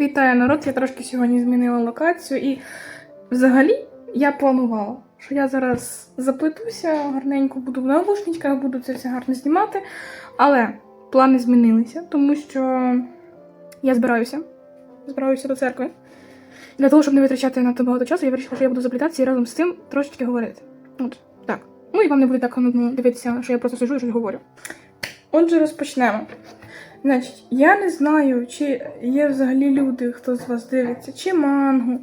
Вітаю народ! Я трошки сьогодні змінила локацію і взагалі я планувала, що я зараз заплетуся, гарненько буду в наушничках, буду це все гарно знімати. Але плани змінилися, тому що я збираюся. Збираюся до церкви. Для того, щоб не витрачати надто багато часу, я вирішила, що я буду заплітатися і разом з тим трошечки говорити. От, так. Ну і вам не буде так нудно дивитися, що я просто сижу і щось говорю. Отже, розпочнемо. Значить, я не знаю, чи є взагалі люди, хто з вас дивиться, чи мангу.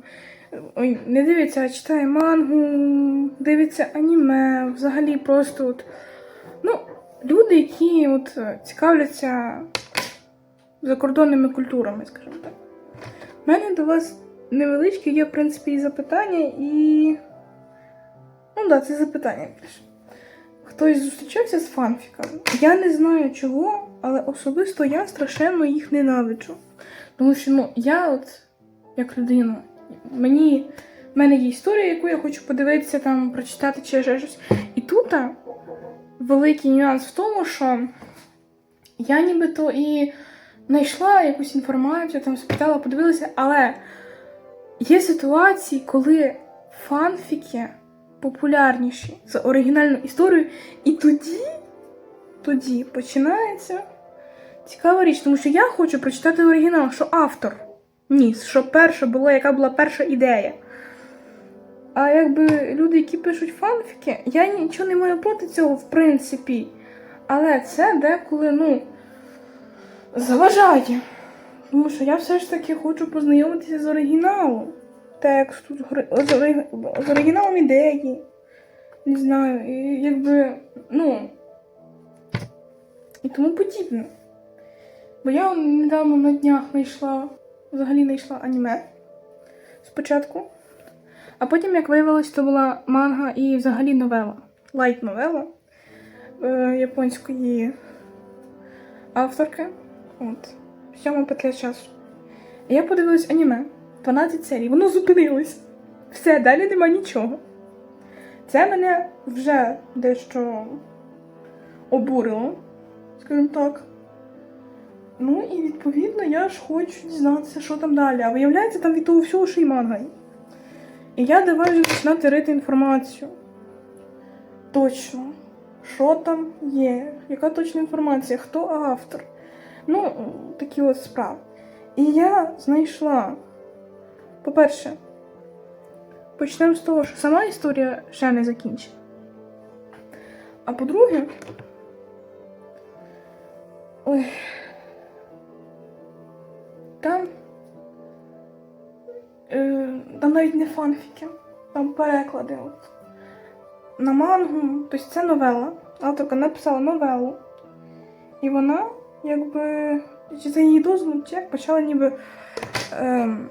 Ой, не дивиться, а читає мангу, дивиться аніме, взагалі просто от. Ну, люди, які от е, цікавляться закордонними культурами, скажімо так. У мене до вас невеличкі є, в принципі, і запитання, і. Ну да, це запитання більше. Хтось зустрічався з фанфіками? Я не знаю чого, але особисто я страшенно їх ненавиджу. Тому що ну, я, от, як людина, мені, в мене є історія, яку я хочу подивитися, там, прочитати чи ще щось. І тут великий нюанс в тому, що я нібито і знайшла якусь інформацію, там спитала, подивилася, але є ситуації, коли фанфіки популярніші за оригінальну історію, і тоді, тоді починається цікава річ, тому що я хочу прочитати оригінал, що автор ніс, що перша була, яка була перша ідея. А якби люди, які пишуть фанфіки, я нічого не маю проти цього, в принципі. Але це деколи, ну, заважає. Тому що я все ж таки хочу познайомитися з оригіналом тексту, з оригіналом ідеї. Не знаю, і якби, ну. І тому подібне. Бо я недавно на днях знайшла, взагалі знайшла аніме спочатку. А потім, як виявилось, то була манга і взагалі новела. Лайт-новела е, японської авторки. От. Сьома петля часу. Я подивилась аніме. 12 серій. Воно зупинилось. Все, далі нема нічого. Це мене вже дещо обурило, скажімо так. Ну і відповідно я ж хочу дізнатися, що там далі. А виявляється, там від того всього ще й манга. І я давай починати рити інформацію. Точно. Що там є? Яка точна інформація? Хто автор? Ну, такі от справи. І я знайшла. По-перше, почнемо з того, що сама історія ще не закінчена. А по-друге, ой, там, е, там навіть не фанфіки, там переклади. От. На мангу, тобто це новела. Авторка написала новелу. І вона, якби, чи за її дозволом, чи як почала ніби. Ем,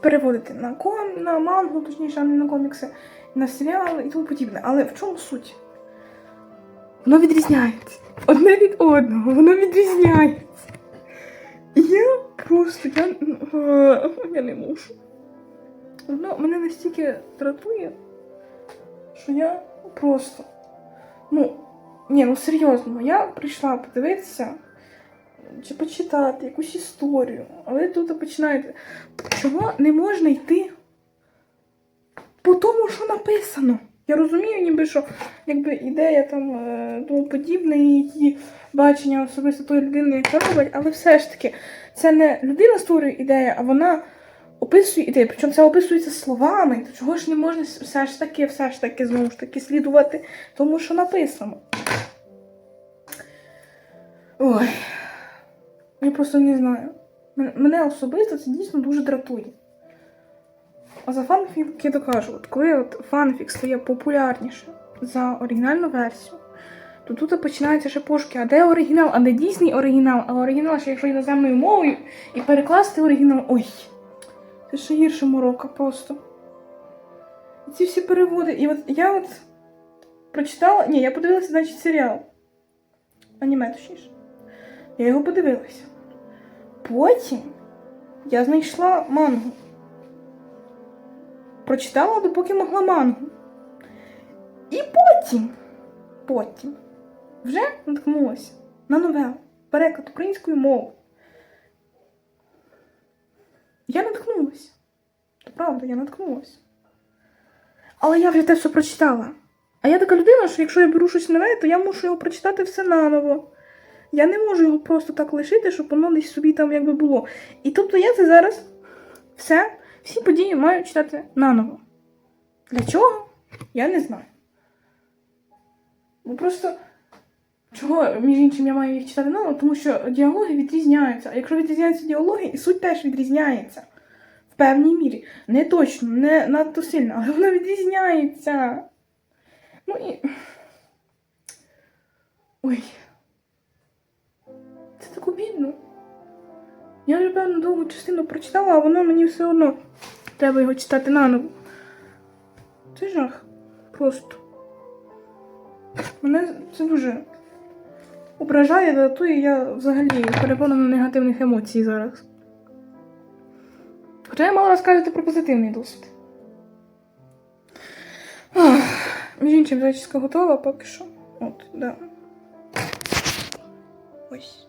переводити на ком, на мангу, точніше, а не на комікси, на серіали і тому подібне. Але в чому суть? Воно відрізняється. Одне від одного, воно відрізняється. Я просто я, е, я не можу. Воно мене настільки дратує, що я просто. Ну, ні, ну серйозно, я прийшла подивитися чи почитати якусь історію, але тут починаєте. Чого не можна йти по тому, що написано? Я розумію, ніби що якби ідея там е, тому подібне, і її бачення особисто тої людини, яка робить, але все ж таки, це не людина створює ідею, а вона описує ідею. Причому це описується словами. То чого ж не можна все ж таки, все ж таки, знову ж таки, слідувати тому, що написано. Ой. Я просто не знаю. Мене особисто це дійсно дуже дратує. А за фанфік я докажу, от коли от фанфік стає популярніше за оригінальну версію, то тут починаються ще пошуки, а де оригінал, а де дійсний оригінал, а оригінал ще якщо іноземною мовою і перекласти оригінал. Ой, це ще гірше морока просто. І ці всі переводи. І от я от прочитала. Ні, я подивилася, значить, серіал. Аніме, точніше. Я його подивилася. Потім я знайшла мангу. Прочитала, допоки могла мангу. І потім, потім вже наткнулася на новелу. Переклад українською мовою. Я наткнулась. Це правда, я наткнулась. Але я вже те все прочитала. А я така людина, що якщо я беру щось нове, то я мушу його прочитати все наново. Я не можу його просто так лишити, щоб воно десь собі там якби було. І тобто я це зараз все, всі події маю читати наново. Для чого? Я не знаю. Бо просто чого, між іншим, я маю їх читати наново, тому що діалоги відрізняються. А якщо відрізняються діалоги, і суть теж відрізняється. В певній мірі. Не точно, не надто сильно, але вона відрізняється. Ну і. Ой. Це так обідно. Я вже певну довгу частину прочитала, а воно мені все одно треба його читати наново. Це жах. Просто. Мене це дуже ображає, дратує, я взагалі переповнена негативних емоцій зараз. Хоча я мала розказати про позитивний досвід. Ах, Між іншим, зачіска готова поки що. От, да. Ось.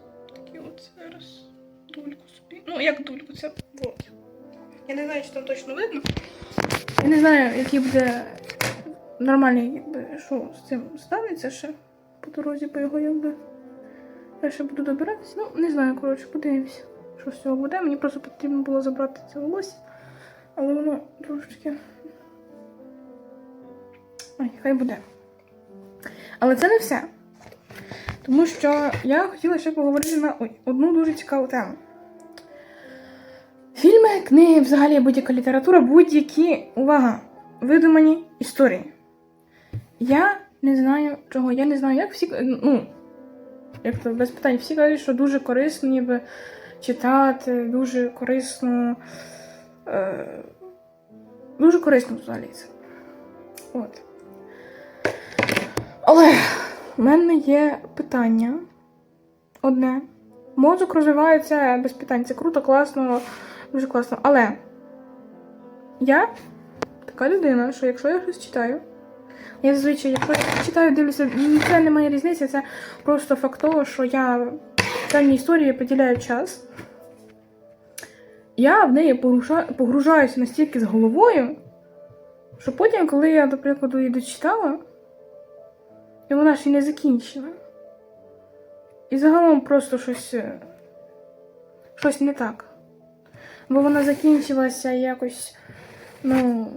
Ну, як дульку, це. Я не знаю, чи там точно видно. Я не знаю, який буде нормальний, якби, що з цим станеться ще по дорозі, бо його якби. Я ще буду добиратися. Ну, не знаю, коротше, подивимось, що з цього буде. Мені просто потрібно було забрати це волосся. Але воно трошечки. Ой, хай буде. Але це не все. Тому що я хотіла ще поговорити на ой, одну дуже цікаву тему. Фільми, книги, взагалі будь-яка література, будь-які, увага, видумані історії. Я не знаю чого, я не знаю, як всі. Ну, як то без питань, всі кажуть, що дуже корисно ніби читати, дуже корисно. Е, дуже корисно взагалі це. От. Але в мене є питання одне. Мозок розвивається без питань. Це круто, класно, дуже класно. Але я така людина, що якщо я щось читаю, я зазвичай, якщо я читаю, дивлюся, це немає різниці, це просто факт того, що я певній історії поділяю час. Я в неї погружаюся настільки з головою, що потім, коли я, до прикладу, її дочитала, і вона ще не закінчена. І загалом просто щось. е, щось не так. Бо вона закінчилася якось. Ну.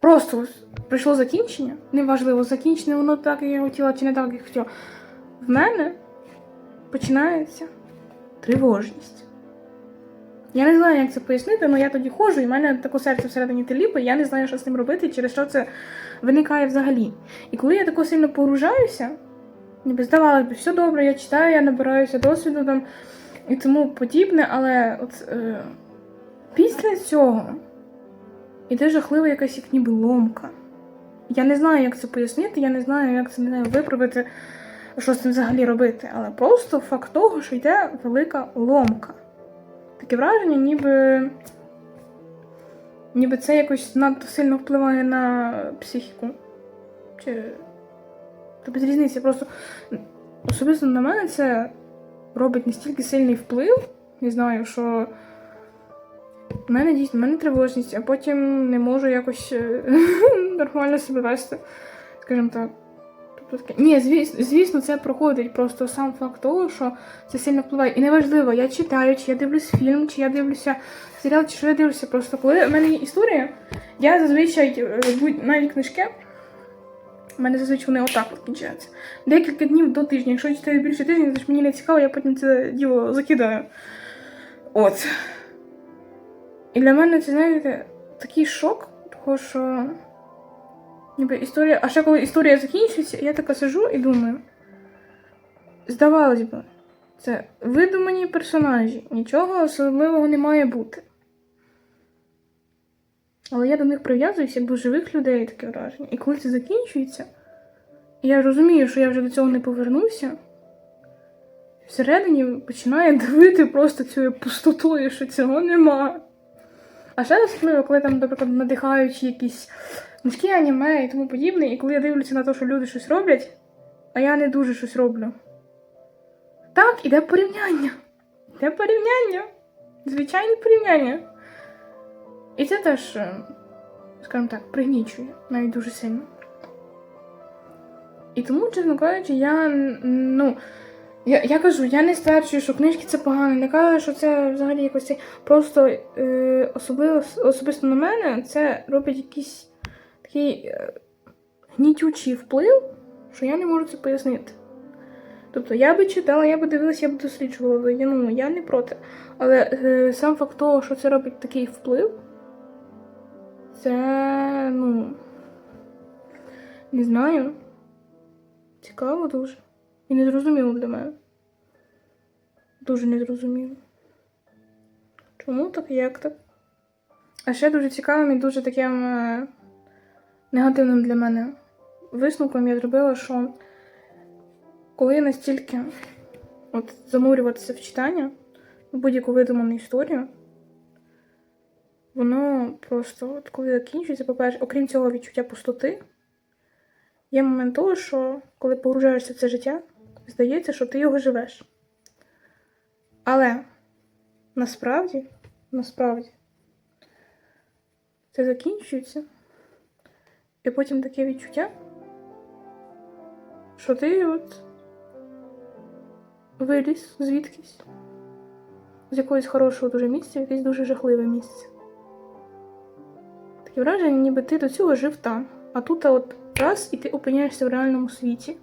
Просто прийшло закінчення. Неважливо, закінчення воно так, як я хотіла, чи не так, як хотіла. В мене починається тривожність. Я не знаю, як це пояснити, але я тоді ходжу, і в мене таке серце всередині теліпи, я не знаю, що з ним робити, через що це виникає взагалі. І коли я тако сильно погружаюся, ніби здавалося б, все добре, я читаю, я набираюся досвіду там і тому подібне, але от е, після цього іде жахлива якась як ніби ломка. Я не знаю, як це пояснити, я не знаю, як це не виправити, що з цим взагалі робити. Але просто факт того, що йде велика ломка. Таке враження, ніби. Ніби це якось надто сильно впливає на психіку. Чи. Та без різниці. Просто особисто на мене це робить настільки сильний вплив. Не знаю, що. У мене дійсно, в мене тривожність, а потім не можу якось е, нормально себе вести, скажімо так. Тобто. Ні, звісно, звісно, це проходить просто сам факт того, що це сильно впливає. І неважливо, я читаю, чи я дивлюсь фільм, чи я дивлюся серіал, чи що я дивлюся. Просто коли в мене є історія, я зазвичай е, навіть книжки. У мене зазвичай вони отак от кінчаються. Декілька днів до тижня. Якщо я читаю більше тижня, то ж мені не цікаво, я потім це діло закидаю. От. І для мене це, знаєте, такий шок, тому що. Ніби історія. А ще коли історія закінчується, я така сижу і думаю. Здавалось би, це видумані персонажі, нічого особливого не має бути. Але я до них прив'язуюся як до живих людей таке враження. І коли це закінчується, я розумію, що я вже до цього не повернуся. Всередині починає давити просто цією пустотою, що цього нема. А ще особливо, коли там, наприклад, надихаючі якісь книжки, аніме і тому подібне, і коли я дивлюся на те, що люди щось роблять, а я не дуже щось роблю. Так, іде порівняння. Іде порівняння. Звичайне порівняння. І це теж, е, скажімо так, пригнічує навіть дуже сильно. І тому, чесно кажучи, я ну. Я, я кажу, я не стверджую, що книжки це погано, не кажу, що це взагалі якось це. Просто е, особливо, особисто на мене це робить якийсь такий е, гнітючий вплив, що я не можу це пояснити. Тобто я би читала, я би дивилася, я б досліджувала, я, ну, я не проти. Але е, сам факт того, що це робить такий вплив, це, ну, не знаю. Цікаво дуже. І незрозуміло для мене. Дуже незрозуміло. Чому так, як так? А ще дуже цікавим і дуже таким е, негативним для мене висновком я зробила, що коли настільки от, замурюватися в читання, в будь-яку видуману історію, воно просто, от коли закінчується, по-перше, окрім цього відчуття пустоти, є момент того, що коли погружаєшся в це життя, здається, що ти його живеш. Але насправді, насправді, це закінчується, і потім таке відчуття, що ти от виліз звідкись, з якогось хорошого дуже місця, в якесь дуже жахливе місце. Таке враження, ніби ти до цього жив там, а тут от раз і ти опиняєшся в реальному світі.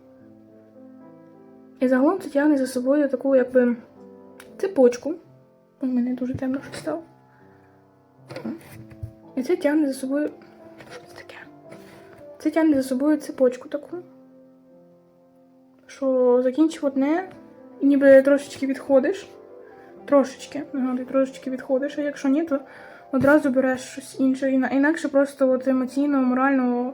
І загалом це тягне за собою таку, якби цепочку. У мене дуже темно щось стало. І це тягне за собою. Що це таке? Це тягне за собою цепочку таку. Що закінчив одне, і ніби трошечки відходиш. Трошечки, нагадую, трошечки відходиш, а якщо ні, то одразу береш щось інше. Інакше просто от емоційно, морально,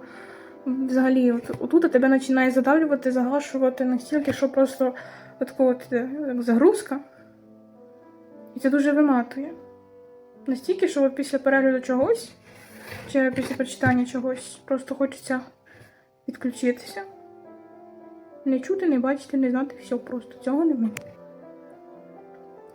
взагалі, от, отут тебе починає задавлювати, загашувати настільки, що просто от е, як загрузка. І це дуже виматує. Настільки, що після перегляду чогось, чи після прочитання чогось, просто хочеться відключитися. Не чути, не бачити, не знати все просто. Цього немає.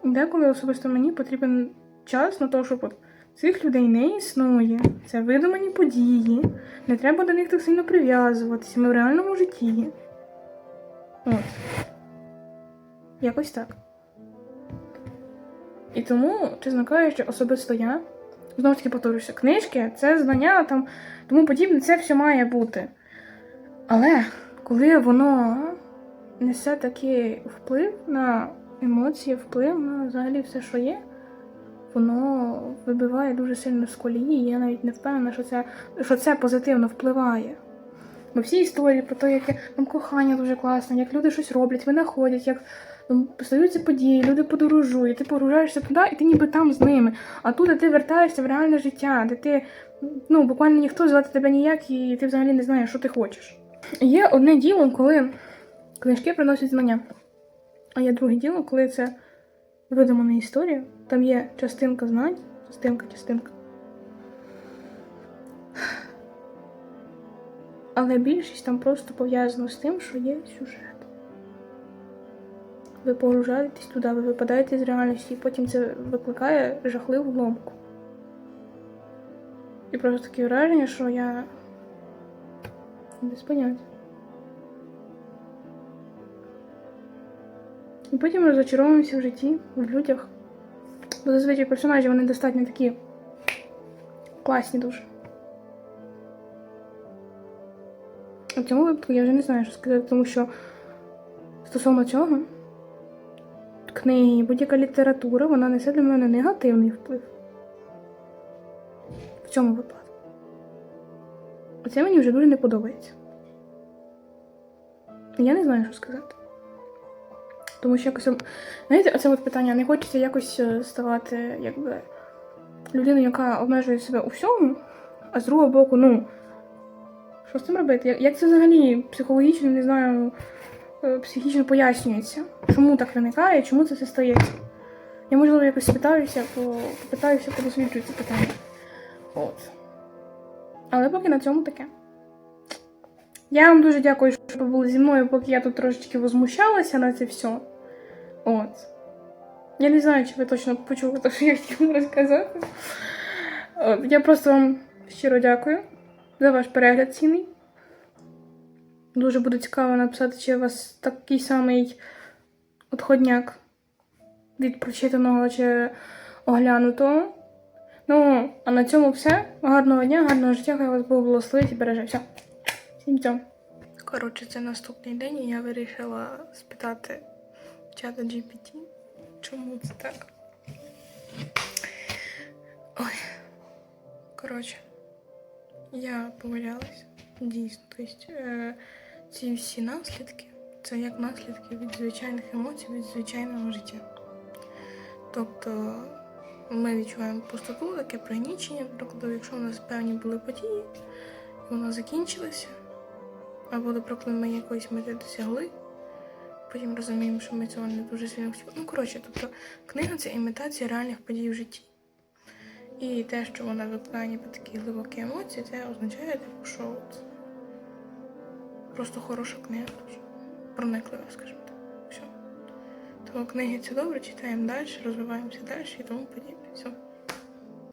Деколи особисто мені потрібен час на те, щоб от цих людей не існує. Це видумані події. Не треба до них так сильно прив'язуватися. Ми в реальному житті. От. Якось так. І тому, чесно кажучи, особисто я, знову ж таки повторюся, книжки, це знання там, тому подібне, це все має бути. Але коли воно несе такий вплив на емоції, вплив на взагалі все, що є, воно вибиває дуже сильно з колії. Я навіть не впевнена, що це, що це позитивно впливає. Бо всі історії про те, яке там кохання дуже класне, як люди щось роблять, винаходять, як стаються події, люди подорожують, ти погружаєшся туди, і ти ніби там з ними. А тут ти вертаєшся в реальне життя, де ти ну, буквально ніхто звати тебе ніяк, і ти взагалі не знаєш, що ти хочеш. Є одне діло, коли книжки приносять знання. А є друге діло, коли це видумана історія. Там є частинка знань, частинка, частинка. Але більшість там просто пов'язано з тим, що є сюжет. Ви погружаєтесь туди, ви випадаєте з реальності, і потім це викликає жахливу ломку. І просто таке враження, що я без поняття. І потім розочаровуємося в житті, в людях. Бо зазвичай персонажі вони достатньо такі класні дуже. У цьому випадку я вже не знаю, що сказати, тому що стосовно цього, книги, будь-яка література, вона несе для мене негативний вплив. В цьому випадку. Оце мені вже дуже не подобається. Я не знаю, що сказати. Тому що якось, знаєте, оце от питання, не хочеться якось е, ставати, якби, людиною, яка обмежує себе у всьому, а з другого боку, ну, що з цим робити? Як, це взагалі психологічно, не знаю, психічно пояснюється? Чому так виникає, чому це все стається? Я, можливо, якось спитаюся, по, попитаюся, подосліджую це питання. От. Але поки на цьому таке. Я вам дуже дякую, що ви були зі мною, поки я тут трошечки возмущалася на це все. От. Я не знаю, чи ви точно почули те, що я хотіла розказати. Е, Я просто вам щиро дякую за ваш перегляд цінний. Дуже буде цікаво написати, чи у вас такий самий отходняк від прочитаного чи оглянутого. Ну, а на цьому все. Гарного дня, гарного життя, хай вас Бог благословить і береже. Все. Всім цьом. Коротше, це наступний день, і я вирішила спитати чата GPT, чому це так. Ой. Коротше, я помилялась. Дійсно. Тобто, е, ці всі наслідки це як наслідки від звичайних емоцій, від звичайного життя. Тобто ми відчуваємо пустоту, таке пригнічення, наприклад, якщо у нас певні були події, і вона закінчилася, або, наприклад, ми якоїсь мети досягли, потім розуміємо, що ми цього не дуже сильно хотіли. Ну, коротше, тобто книга це імітація реальних подій в житті. І те, що вона викликає такі глибокі емоції, це означає, типу, що просто хороша книга, прониклива, скажімо так. Все. Тому книги це добре, читаємо далі, розвиваємося далі і тому подібне. Все.